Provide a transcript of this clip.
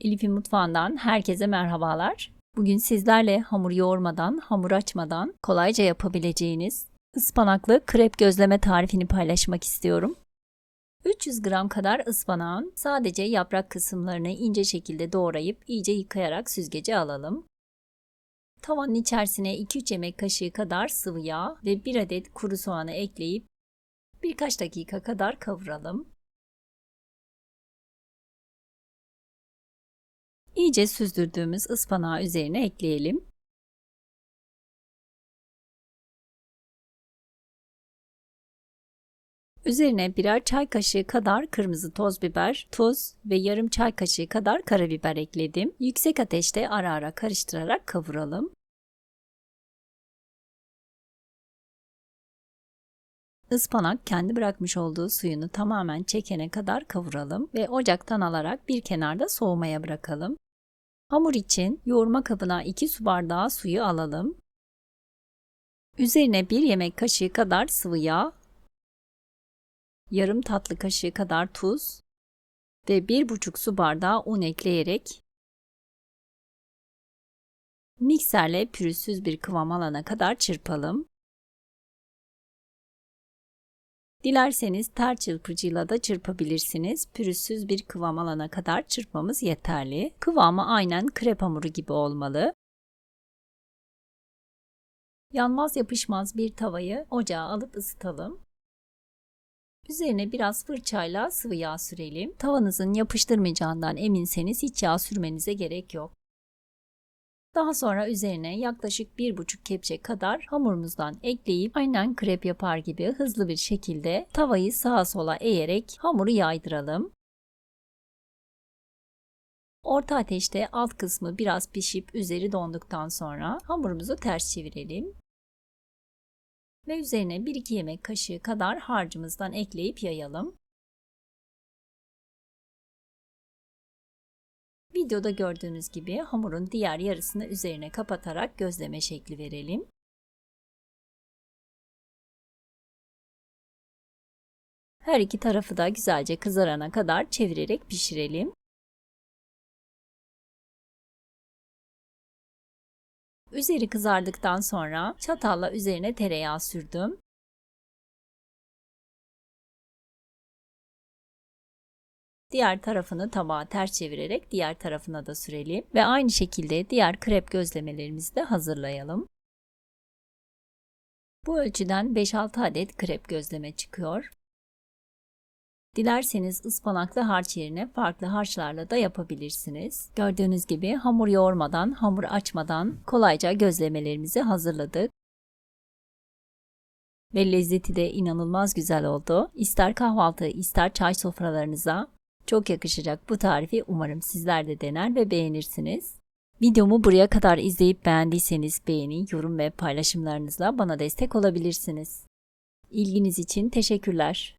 Elif'in mutfağından herkese merhabalar. Bugün sizlerle hamur yoğurmadan, hamur açmadan kolayca yapabileceğiniz ıspanaklı krep gözleme tarifini paylaşmak istiyorum. 300 gram kadar ıspanağın sadece yaprak kısımlarını ince şekilde doğrayıp iyice yıkayarak süzgece alalım. Tavanın içerisine 2-3 yemek kaşığı kadar sıvı yağ ve 1 adet kuru soğanı ekleyip birkaç dakika kadar kavuralım. İyice süzdürdüğümüz ıspanağı üzerine ekleyelim. Üzerine birer çay kaşığı kadar kırmızı toz biber, tuz ve yarım çay kaşığı kadar karabiber ekledim. Yüksek ateşte ara ara karıştırarak kavuralım. Ispanak kendi bırakmış olduğu suyunu tamamen çekene kadar kavuralım ve ocaktan alarak bir kenarda soğumaya bırakalım. Hamur için yoğurma kabına 2 su bardağı suyu alalım. Üzerine 1 yemek kaşığı kadar sıvı yağ, yarım tatlı kaşığı kadar tuz ve 1,5 su bardağı un ekleyerek mikserle pürüzsüz bir kıvam alana kadar çırpalım. Dilerseniz ter çırpıcıyla da çırpabilirsiniz. Pürüzsüz bir kıvam alana kadar çırpmamız yeterli. Kıvamı aynen krep hamuru gibi olmalı. Yanmaz yapışmaz bir tavayı ocağa alıp ısıtalım. Üzerine biraz fırçayla sıvı yağ sürelim. Tavanızın yapıştırmayacağından eminseniz hiç yağ sürmenize gerek yok. Daha sonra üzerine yaklaşık 1,5 kepçe kadar hamurumuzdan ekleyip aynen krep yapar gibi hızlı bir şekilde tavayı sağa sola eğerek hamuru yaydıralım. Orta ateşte alt kısmı biraz pişip üzeri donduktan sonra hamurumuzu ters çevirelim. Ve üzerine 1-2 yemek kaşığı kadar harcımızdan ekleyip yayalım. Videoda gördüğünüz gibi hamurun diğer yarısını üzerine kapatarak gözleme şekli verelim. Her iki tarafı da güzelce kızarana kadar çevirerek pişirelim. Üzeri kızardıktan sonra çatalla üzerine tereyağı sürdüm. Diğer tarafını tabağa ters çevirerek diğer tarafına da sürelim ve aynı şekilde diğer krep gözlemelerimizi de hazırlayalım. Bu ölçüden 5-6 adet krep gözleme çıkıyor. Dilerseniz ıspanaklı harç yerine farklı harçlarla da yapabilirsiniz. Gördüğünüz gibi hamur yoğurmadan, hamur açmadan kolayca gözlemelerimizi hazırladık. Ve lezzeti de inanılmaz güzel oldu. İster kahvaltı, ister çay sofralarınıza çok yakışacak bu tarifi umarım sizler de dener ve beğenirsiniz. Videomu buraya kadar izleyip beğendiyseniz beğeni, yorum ve paylaşımlarınızla bana destek olabilirsiniz. İlginiz için teşekkürler.